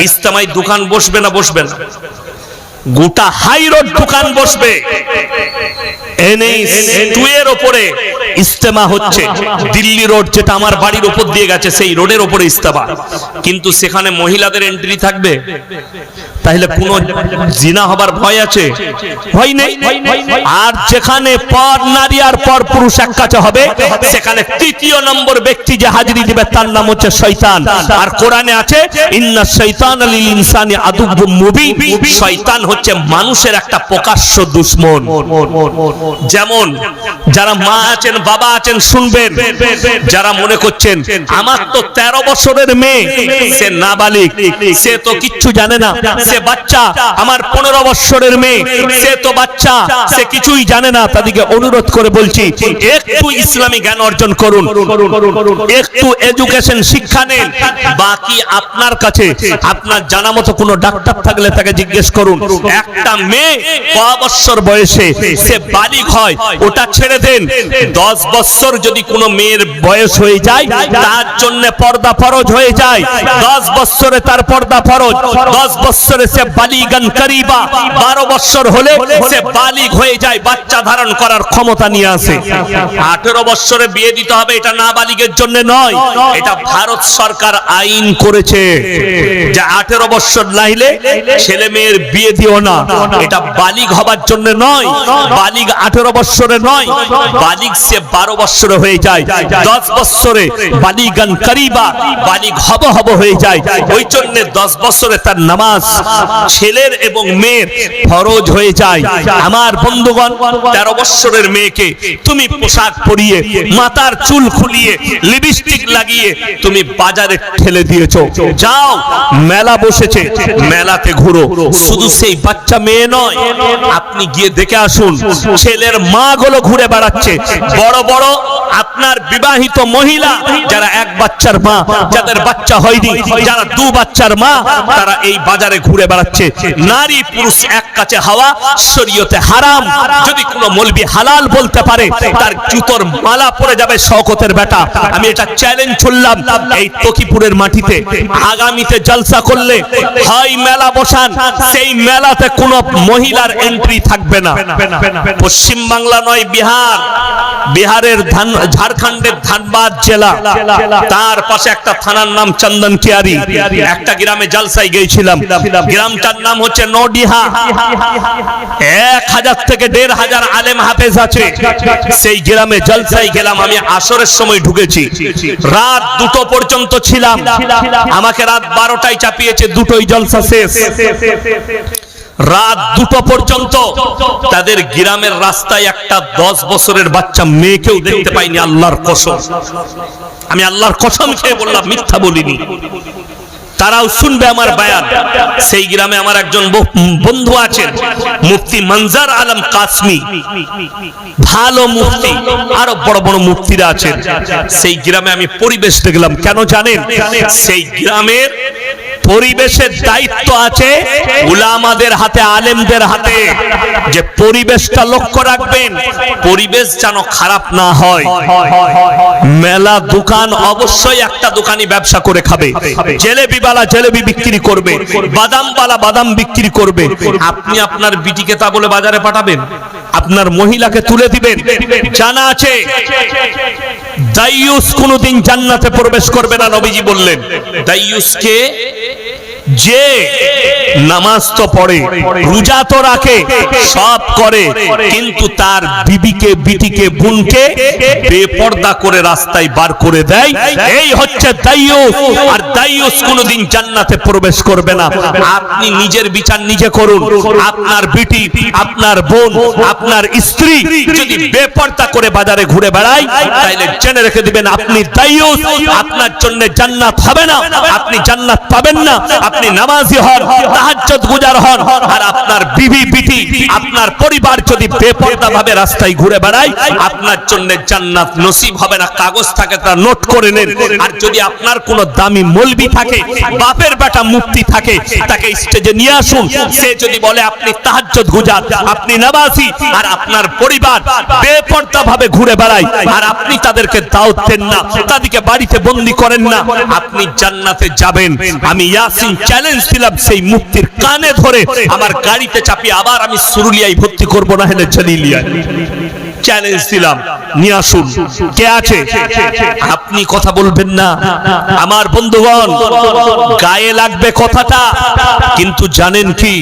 ইস্তেমায় দোকান বসবে না বসবে না। গোটা হাই রোড দোকান বসবে। ওপরে দিল্লি রোড যেটা আমার বাড়ির উপর দিয়ে গেছে, সেই রোডের ওপরে কিন্তু সেখানে মহিলাদের এন্ট্রি থাকবে। এক কাছে হবে, সেখানে তৃতীয় নম্বর ব্যক্তি যে হাজিরি দিবে, তার নাম হচ্ছে শয়তান। আর কোরআনে আছে, ইন্না লিল ইনসানি শয়তান হচ্ছে মানুষের একটা প্রকাশ্য দুশ্মন। যেমন যারা মা আছেন, বাবা আছেন, শুনবেন। যারা মনে করছেন, আমার তো তেরো বছরের মেয়ে, সে নাবালিক, সে তো কিচ্ছু জানে না, সে বাচ্চা আমার পনেরো বছরের মেয়ে, সে তো বাচ্চা, সে কিছুই জানে না। তাদেরকে অনুরোধ করে বলছি, একটু ইসলামী জ্ঞান অর্জন করুন, একটু এডুকেশন শিক্ষা নেন, বাকি আপনার কাছে, আপনার জানা মতো কোনো ডাক্তার থাকলে তাকে জিজ্ঞেস করুন। একটা মেয়ে ক বছর বয়সে, সে বালিক হয়, ওটা ছেড়ে দেন, দশ বছর যদি কোনো মেয়ের বয়স হয়ে যায়, তার জন্য পর্দা ফরজ হয়ে যায়। দশ বছরে তার পর্দা ফরজ, দশ বছরে সে বালিগান করিবা। বারো বছর হলে সে বালিগ হয়ে যায়, বাচ্চা ধারণ করার ক্ষমতা নিয়ে আসে। আঠেরো বছরে বিয়ে দিতে হবে, এটা না বালিগের জন্য নয়, এটা ভারত সরকার আইন করেছে। যে আঠেরো বছর নাইলে ছেলে মেয়ের বিয়ে দিও না, এটা বালিগ হবার জন্য নয়, বালিগ আঠেরো বছরে নয় বালিগ সে বারো বছরে হয়ে যায়, দশ বছরে বালিগান করিবা, বালিগ হব হব হয়ে যায়। ওই জন্য দশ বছরে তার নামাজ ছেলের এবং মেয়ের ফরজ হয়ে যায়। আমার বন্ধুগণ, তেরো বছরের মেয়েকে তুমি পোশাক পরিয়ে, মাথার চুল খুলিয়ে, লিপস্টিক লাগিয়ে তুমি বাজারে ঠেলে দিয়েছ। যাও, মেলা বসেছে, মেলাতে ঘুরো। শুধু সেই বাচ্চা মেয়ে নয়, আপনি গিয়ে দেখে আসুন, ছেলের মা গুলো ঘুরে বেড়াচ্ছে বড় বড় আপনার বিবাহিত মহিলা যারা এক বাচ্চার মা যাদের বাচ্চা হয়নি যারা দু বাচ্চার মা তারা এই বাজারে ঘুরে বেড়াচ্ছে। নারী পুরুষ এক কাছে হাওয়া শরীয়তে হারাম। যদি কোনো মলবি হালাল বলতে পারে তার জুতোর মালা পড়ে যাবে শওকতের বেটা। আমি এটা চ্যালেঞ্জ ছুড়লাম এই তকিপুরের মাটিতে। আগামীতে জলসা করলে হয় মেলা বসান সেই মেলাতে কোনো মহিলার এন্ট্রি থাকবে না। পশ্চিম বাংলা নয় বিহার। বিহারের ঝাড়খণ্ডের ধানবাদ জেলা, তার পাশে একটা থানার নাম চন্দন কিয়ারি, একটা গ্রামে জলসাই গিয়েছিলাম। গ্রামটার নাম হচ্ছে নডিহা। এক হাজার থেকে দেড় হাজার আলেম হাফেজ আছে। সেই গ্রামে জলসাই গেলাম, আমি আসরের সময় ঢুকেছি। রাত দুটো পর্যন্ত ছিলাম। আমাকে রাত বারোটায় চাপিয়েছে, দুটোই জলসা শেষ। রাত দুটো পর্যন্ত তাদের গ্রামের রাস্তায় একটা দশ বছরের বাচ্চা মেয়েকেও দেখতে পাইনি আল্লাহর কসম। আমি আল্লাহর কসম খেয়ে বললাম, মিথ্যা বলিনি। তারাও শুনবে আমার বায়ান। সেই গ্রামে আমার একজন বন্ধু আছেন, মুফতি মনজার আলম কাসমি। ভালো মুফতি, আরও বড় বড় মুফতিরা আছেন। সেই গ্রামে আমি পরিবেশ দেখলাম। কেন জানেন? সেই গ্রামের পরিবেশের দায়িত্ব আছে উলামাদের হাতে, আলেমদের হাতে। যে পরিবেশটা লক্ষ্য রাখবেন, পরিবেশ যেন খারাপ না হয়। মেলা দোকান অবশ্যই একটা দোকানি ব্যবসা করে খাবে। জেলেবি বালা জেলেবি বিক্রি করবে বাদাম বালা বাদাম বিক্রি করবে। আপনি আপনার বিটিকে তা বলে বাজারে পাঠাবেন, আপনার মহিলাকে তুলে দিবেন। জানা আছে, দাইয়ুস কোনোদিন জান্নাতে প্রবেশ করবে না, নবীজি বললেন। দাইয়ুসকে যে নামাজ তো পড়ে, রোজা তো রাখে, সব করে, কিন্তু তার বিবিকে, বিটিকে, বোনকে বেপর্দা করে রাস্তায় বার করে দেয়। এই হচ্ছে দাইয়ুস আর দাইয়ুস কোনোদিন জান্নাতে প্রবেশ করবে না। আপনি নিজের বিচার নিজে করুন। আপনার বিটি, আপনার বোন, আপনার স্ত্রী যদি বেপর্দা করে বাজারে ঘুরে বেড়ায়, তাইলে জেনে রেখে দিবেন, আপনি দাইয়ুস আপনার জন্য জান্নাত হবে না, আপনি জান্নাত পাবেন না। আপনি নামাজি হন, তাহাজ্জুদ গুজার হন, আর আপনার বিবি, বিটি, আপনার পরিবার যদি বেপরদা ভাবে রাস্তায় ঘুরে বেড়ায়, আপনার জন্য জান্নাত নসিব হবে না, কাগজ থাকে তা নোট করে নেন। আর যদি আপনার কোনো দামি মলবি থাকে, বাপের বেটা মুক্তি থাকে, তাকে স্টেজে নিয়ে আসুন। সে যদি বলে, আপনি তাহাজ্জুদ গুজার, আপনি নামাজি, আর আপনার পরিবার বেপরদা ভাবে ঘুরে বেড়ায়, আর আপনি তাদেরকে দাওয়াত দেন না, তাদেরকে বাড়িতে বন্দি করেন না, আপনি জান্নাতে যাবেন। আমি ইয়াসিন চ্যালেঞ্জ দিলাম সেই মুক্তির কানে ধরে। আমার গাড়িতে চাপিয়ে আবার আমি সুরুলিয়ায় ভর্তি করব, না হলে জালিলিয়ায় চ্যালেঞ্জ দিলাম। নিয়ে আসুন। কে আছে? আপনি কথা বলবেন না। আমার বন্ধুগণ, গায়ে লাগবে কথাটা, কিন্তু জানেন কি?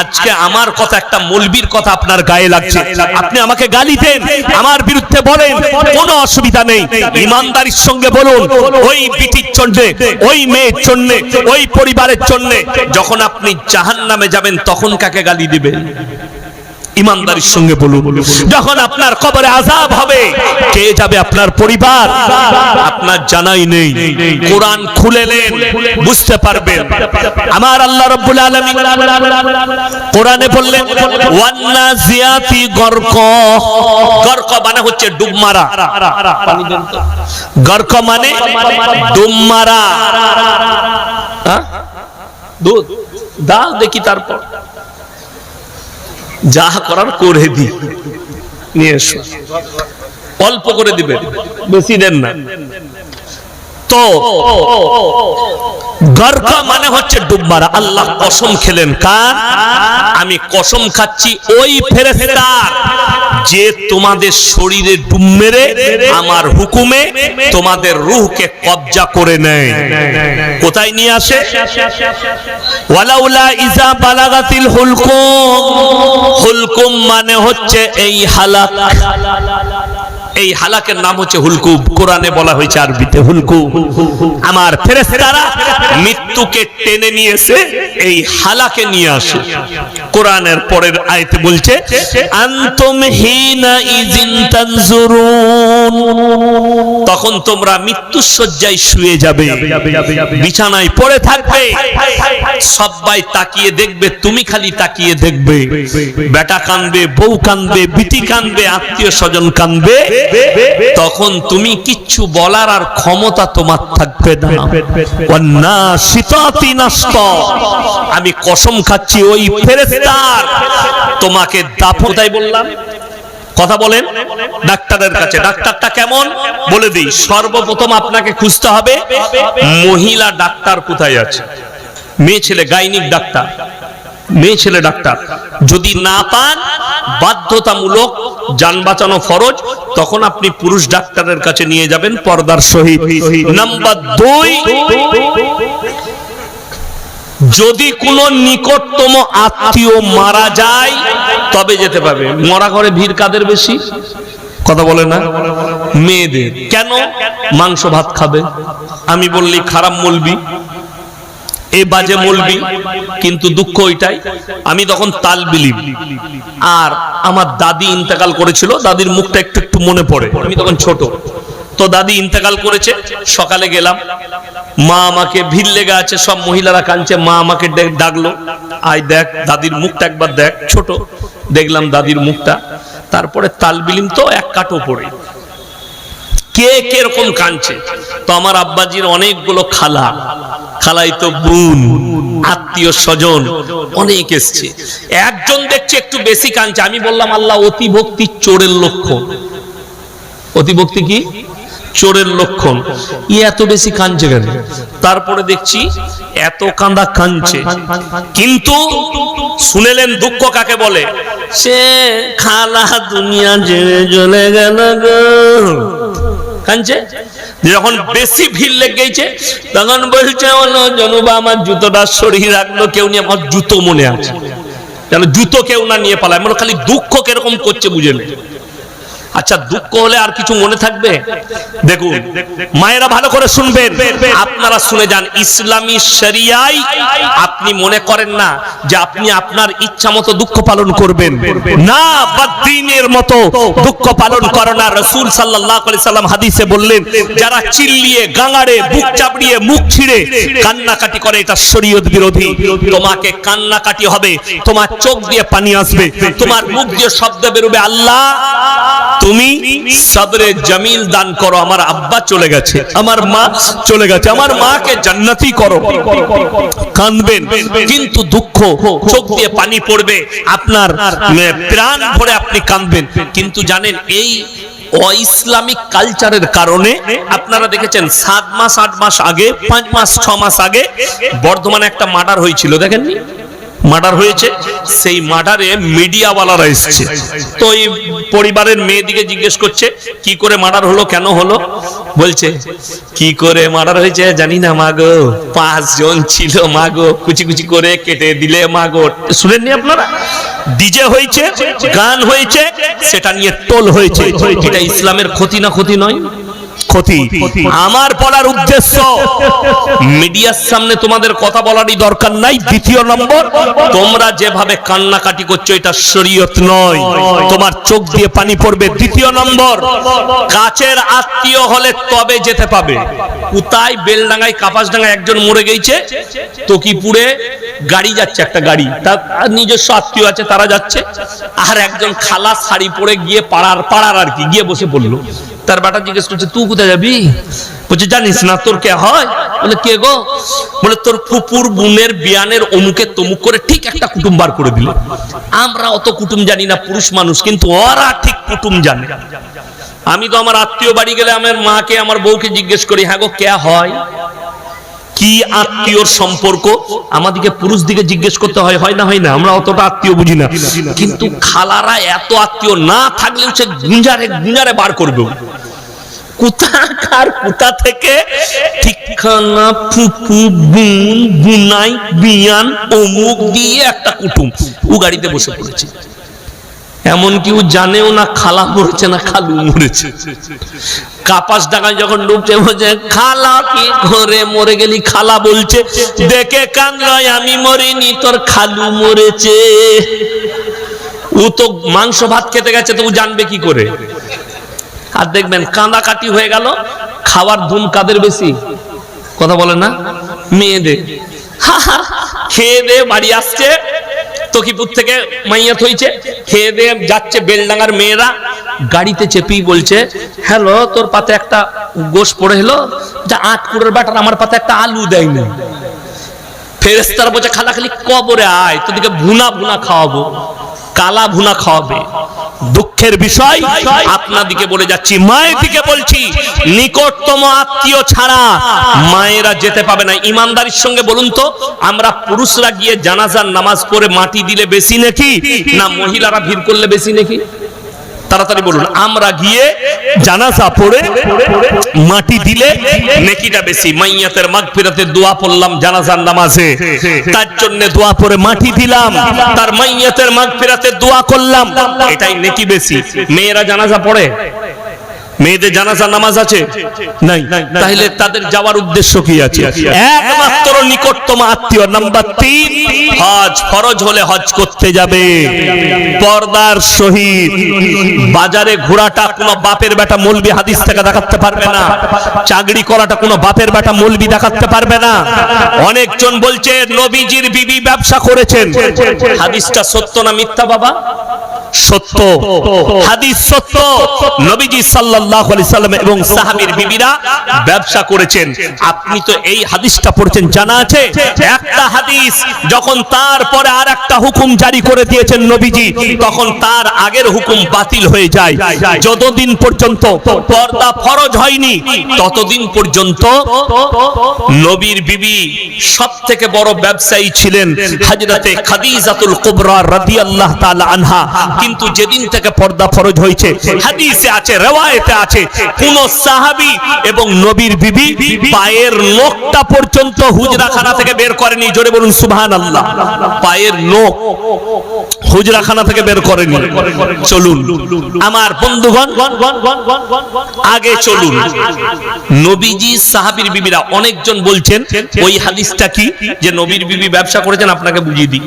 আজকে আমার কথা একটা মলবির কথা আপনার গায়ে লাগছে। আপনি আমাকে গালি দেন, আমার বিরুদ্ধে বলেন, কোনো অসুবিধা নেই। ইমানদারির সঙ্গে বলুন, ওই বিটির জন্য, ওই মেয়ের জন্য, ওই পরিবারের জন্য, যখন আপনি জাহান্নামে যাবেন, তখন কাকে গালি দিবেন? ইমানদারির সঙ্গে বলুন। যখন আপনার কবরে আজাব হবে, কে যাবে আপনার পরিবার? আপনার জানাই নেই। কোরআন খুলে নেন, বুঝতে পারবেন। আমার আল্লাহ রাব্বুল আলামিন কোরআনে বললেন ওয়ান্নাজিয়াতি গরক। গরক মানে হচ্ছে ডুব মারা। গরক মানে ডুব মারা। হ্যাঁ? দুধ, দাও দেখি তারপর। যা করার করে দি। নিয়ে এসো। অল্প করে দিবেন। বেশি দেন না। তো গরকা মানে হচ্ছে ডুব আল্লাহ কসম খেলেন। কার? আমি কসম খাচ্ছি ওই ফেরেস্তার যে তোমাদের শরীরে ডুব মেরে আমার হুকুমে তোমাদের রুহকে কবজা করে নেয়। কোথায় নিয়ে আসে? ওয়ালাউলা ইজা বালাগাতিল হুলকুম। হুলকুম মানে হচ্ছে এই হালাক। এই হালাকের নাম হচ্ছে হুলকুব কোরআনে বলা হয়েছে আরবিতে হুলকুব আমার ফেরেস্তারা মৃত্যুকে টেনে নিয়ে এসে এই হালাকে নিয়ে আসে। কোরআনের পরের আয়াতে বলছে তখন তোমরা মৃত্যুর শয্যায় শুয়ে যাবে। বিছানায় পড়ে থাকবে। সবাই তাকিয়ে দেখবে, তুমি খালি তাকিয়ে দেখবে। বেটা কানবে, বউ কানবে, বিটি কানবে, আত্মীয় স্বজন কানবে। তখন তুমি কিচ্ছু বলার আর ক্ষমতা তোমার থাকবে না। আমি কসম খাচ্ছি, ওই ফেরেস্তার তোমাকে দাফতাই বললাম। কথা বলেন ডাক্তারের কাছে। ডাক্তারটা কেমন? বলে দিই, সর্বপ্রথম আপনাকে খুঁজতে হবে, মহিলা ডাক্তার কোথায় আছে? মেয়ে ছেলে গাইনিক ডাক্তার, মেয়ে ছেলে ডাক্তার। যদি না পান, বাধ্যতামূলক যান বাঁচানো ফরজ, তখন আপনি পুরুষ ডাক্তারের কাছে নিয়ে যাবেন, পর্দার সহিত। নাম্বার দুই যদি কোনো নিকটতম আত্মীয় মারা যায়, তবে যেতে পারবে। মরা ঘরে ভিড় কাদের বেশি? কথা বলে না? মেয়েদের। কেন? মাংস ভাত খাবে। আমি বললি, খারাপ মলবি। এ বাজে মলবি। কিন্তু দুঃখ ওইটাই। আমি তখন তাল বিলিম আর আমার দাদি ইন্তেকাল করেছিল, দাদির মুখটা একটু একটু মনে পড়ে। আমি তখন ছোট। তো দাদি ইন্তেকাল করেছে, সকালে গেলাম। মা আমাকে ভিড় লেগে আছে, সব মহিলারা কাঁদছে, মা আমাকে ডাকলো। আয় দেখ, দাদির মুখটা একবার দেখ, ছোট। দেখলাম দাদির মুখটা। তারপরে তাল বিলিম তো এক কাটো পড়ে। কে কীরকম কাঁদছে? তো আমার আব্বাজির অনেকগুলো খালা। খালাই তো বোন, আত্মীয় স্বজন, অনেক এসছে। একজন দেখছে একটু বেশি কাঁদছে। আমি বললাম, আল্লাহ অতি ভক্তি চোরের লক্ষণ অতি ভক্তি কি? চোরের লক্ষণ। ই এত বেশি কাঁদছে কেন? তারপরে দেখছি এত কাঁদা কাঁদছে। কিন্তু শুনেলেন দুঃখ কাকে বলে? সে খালা দুনিয়া জেনে চলে গেল গো। কাঁদছে? যখন বেশি ভিড় লেগে গেছে তখন বলছে হলো জনুবা আমার জুতোটা সরিয়ে রাখল কেউ নিয়ে আমার জুতো মনে আছে। যেন জুতো কেউ না নিয়ে পালায়। মানে খালি দুঃখ কীরকম করছে বুঝে নেই আচ্ছা দুঃখ হলে আর কিছু মনে থাকবে? দেখুন, মায়েরা ভালো করে শুনবেন। আপনারা শুনে যান, ইসলামী শরিয়ায় আপনি মনে করেন না যে আপনি আপনার ইচ্ছা মতো দুঃখ পালন করবেন। না, বাদ্দিনের মতো দুঃখ পালন করো না। রসুল সাল্লাম হাদিসে বললেন, যারা চিল্লিয়ে, গাঙাড়ে, বুক চাপড়িয়ে, মুখ ছিঁড়ে কান্নাকাটি করে, এটা শরীয়ত বিরোধী। তোমাকে কান্নাকাটি হবে, তোমার চোখ দিয়ে পানি আসবে, তোমার মুখ দিয়ে শব্দ বেরোবে আল্লাহ। তুমি সবরে জমিল দান করো, আমার আব্বা চলে গেছে, আমার মা চলে গেছে, আমার মাকে জান্নাতি করো। কাঁদবেন, কিন্তু দুঃখ, চোখ দিয়ে পানি পড়বে, আপনার প্রাণ ভরে আপনি কাঁদবেন। কিন্তু জানেন, এই অইসলামিক কালচারের কারণে আপনারা দেখেছেন, সাত মাস, আট মাস আগে, পাঁচ মাস, ছ মাস আগে বর্ধমানে একটা মার্ডার হয়েছিল, দেখেননি? মার্ডার হয়েছে, সেই মার্ডারে মিডিয়াওয়ালারা এসেছে। তো এই পরিবারের মেয়েদিকে জিজ্ঞেস করছে, কি করে মার্ডার হলো? কেন হলো? বলছে, কি করে মার্ডার হয়েছে জানি না মাগো। পাঁচ জন ছিল মাগো, কুচি কুচি করে কেটে দিলে মাগো। শুনেননি আপনারা? ডিজে হয়েছে, গান হয়েছে, সেটা নিয়ে টোল হয়েছে। এটা ইসলামের ক্ষতি না ক্ষতি নয়। ক্ষতি। আমার বলার উদ্দেশ্য মিডিয়ার সামনে তোমাদের কথা বলারই দরকার নাই। দ্বিতীয় নম্বর তোমরা যেভাবে কান্নাকাটি করছ এটা শরীয়ত নয়। তোমার চোখ দিয়ে পানি পড়বে। দ্বিতীয় নম্বর কাছের আত্মীয় হলে তবে যেতে পাবে। কোথায় বেলডাঙ্গায় কাপাসডাঙ্গায় একজন মরে গেছে। তকিপুরে গাড়ি যাচ্ছে একটা গাড়ি। তার নিজস্ব আত্মীয় আছে তারা যাচ্ছে। আর একজন খালা শাড়ি পরে গিয়ে পাড়ার পাড়ার আর কি গিয়ে বসে পড়ল। তার বাটা জিজ্ঞেস করছে তুই কোথায় যাবি? বলছে, জানিস না, তোর কে হয়? বলে, কে গো? বলে, তোর ফুপুর বোনের বিয়ানের অমুকে তমুক করে ঠিক একটা কুটুম বার করে দিল। আমরা অত কুটুম জানি না, পুরুষ মানুষ, কিন্তু ওরা ঠিক কুটুম জানে। আমি তো আমার আত্মীয় বাড়ি গেলে আমার মাকে, আমার বউকে জিজ্ঞেস করি হ্যাঁ গো, কে হয়? কি আত্মীয়র সম্পর্ক? আমাদেরকে পুরুষ দিকে জিজ্ঞেস করতে হয় হয় না হয় না? আমরা অতটা আত্মীয় বুঝি না। কিন্তু খালারা এত আত্মীয় না থাকলেও সে গুঞ্জারে গুঞ্জারে বার করবে। থেকে? বুন, বুনাই, বিয়ান, অমুক দিয়ে একটা কুটুম। ও গাড়িতে বসে পড়েছে। এমন কেউ জানেও না খালা মরেছে না খালু মরেছে কাপাস ডাঙায় যখন ডুবছে বলছে খালা কি ঘরে মরে গেলি খালা বলছে দেখে কান্দায় আমি মরিনি তোর খালু মরেছে ও তো মাংস ভাত খেতে গেছে তো ও জানবে কি করে আর দেখবেন কাঁদাকাটি হয়ে গেল খাওয়ার ধুম কাদের বেশি কথা বলে না মেয়েদের খেয়ে দে বাড়ি আসছে তকিপুর থেকে মাইয়া থইছে খেয়ে দে যাচ্ছে বেলডাঙ্গার মেয়েরা, গাড়িতে চেপেই বলছে, হ্যালো, তোর পাতে একটা গোশ পড়ে হলো যা আট কুড়ের ব্যাটার, আমার পাতে একটা আলু দেয়নি। ফেরেস্তার বলছে, খালাখালি কবরে আয়, তোদেরকে ভুনা ভুনা খাওয়াবো। কালা ভুনা খাওয়াবে। দুঃখের বিষয় আপনাদিকে বলে যাচ্ছি, মায়ের দিকে বলছি, নিকটতম আত্মীয় ছাড়া মায়েরা যেতে পাবে না। ইমানদারির সঙ্গে বলুন তো, আমরা পুরুষরা গিয়ে জানাজার নামাজ পড়ে মাটি দিলে বেশি নাকি, না মহিলারা ভিড় করলে বেশি নাকি? তাড়াতাড়ি বলুন, আমরা গিয়ে জানাজা পড়ে মাটি দিলে নেকিটা বেশি। মাইয়াতের মাগফিরাতের দোয়া পড়লাম জানাজার নামাজে। তার জন্য দোয়া পড়ে মাটি দিলাম। তার মাইয়াতের মাগফিরাতের দোয়া করলাম। এটাই নেকি বেশি। মেয়েরা জানাজা পড়ে? মেয়েদের জানাজা নামাজ আছে? নাই। তাহলে তাদের যাওয়ার উদ্দেশ্য কি আছে? একমাত্র নিকটতম আত্মীয় নাম্বার তিন হজ। ফরজ হলে হজ করতে যাবে। পর্দার সহিত। বাজারে ঘোরাটা কোনো বাপের বেটা মলবি হাদিস থেকে দেখাতে পারবে না। চাকরি করাটা কোনো বাপের বেটা মলবি দেখাতে পারবে না। অনেকজন বলছে নবীজির বিবি ব্যবসা করেছেন। হাদিসটা সত্য না মিথ্যা বাবা? সত্য, হাদিস সত্য। নবীজি সাল্লাল্লাহু আলাইহি সাল্লাম এবং সাহাবীর বিবিরা ব্যবসা করেছেন। আপনি তো এই হাদিসটা পড়ছেন, জানা আছে? একটা হাদিস যখন তারপরে আর একটা হুকুম জারি করে দিয়েছেন নবীজি, তখন তার আগের হুকুম বাতিল হয়ে যায়। যতদিন পর্যন্ত পর্দা ফরজ হয়নি, ততদিন পর্যন্ত নবীর বিবি সব থেকে বড় ব্যবসায়ী ছিলেন হযরতে খাদিজাতুল কুবরা রাদিয়াল্লাহু তাআলা আনহা। কিন্তু যেদিন থেকে পর্দা ফরজ হয়েছে, হাদিসে আছে, রেওয়ায়েতে আছে, কোন সাহাবী এবং নবীর বিবি পায়ের নখটা পর্যন্ত হুজরাখানা থেকে বের করেনি। জোরে বলুন, সুবহানাল্লাহ। পায়ের নখ হুজরাখানা থেকে বের করেনি। চলুন, আমার বন্ধুগণ, আগে চলুন। নবীজি, সাহাবীর বিবিরা অনেকজন বলছেন, ওই হাদিসটা কি? যে নবীর বিবি ব্যবসা করেছেন, আপনাকে বুঝিয়ে দিই।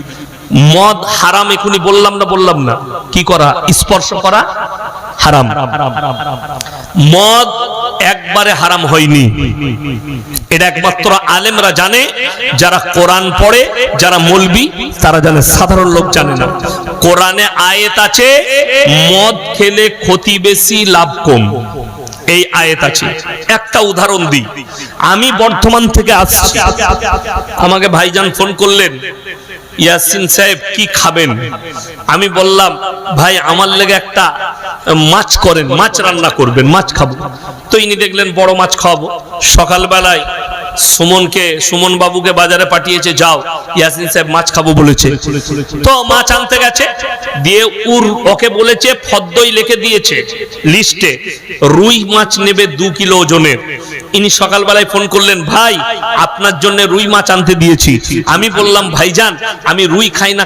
মদ হারাম এখনই বললাম না বললাম না? কি করা? স্পর্শ করা? হারাম। মদ একবারে হারাম হয়নি। এটা একমাত্র আলেমরা জানে, যারা কোরআন পড়ে, যারা মলবি, তারা জানে, সাধারণ লোক জানে না। কোরআনে আয়েত আছে, মদ খেলে ক্ষতি বেশি, লাভ কম। এই আয়েত আছে। একটা উদাহরণ দিই। আমি বর্ধমান থেকে আসছি। আমাকে ভাইজান ফোন করলেন। ইয়াসিন সাহেব, কি খাবেন? আমি বললাম, ভাই, আমার লেগে একটা মাছ করেন, মাছ রান্না করবেন, মাছ খাব। তো ইনি দেখলেন, বড় মাছ খাওয়াবো। সকালবেলায় সুমনকে, সুমন বাবুকে বাজারে পাঠিয়েছে, যাও। ইয়াসিন সাহেব মাছ খাব বলেছে। তো মাছ আনতে গেছে, দিয়ে উর ওকে বলেছে, ফদ্দই লিখে দিয়েছে, লিস্টে রুই মাছ নেবে দু কিলো ওজনের। ইনি সকালবেলায় ফোন করলেন, ভাই, আপনার জন্য রুই মাছ আনতে দিয়েছি। আমি বললাম, ভাইজান, আমি রুই খাই না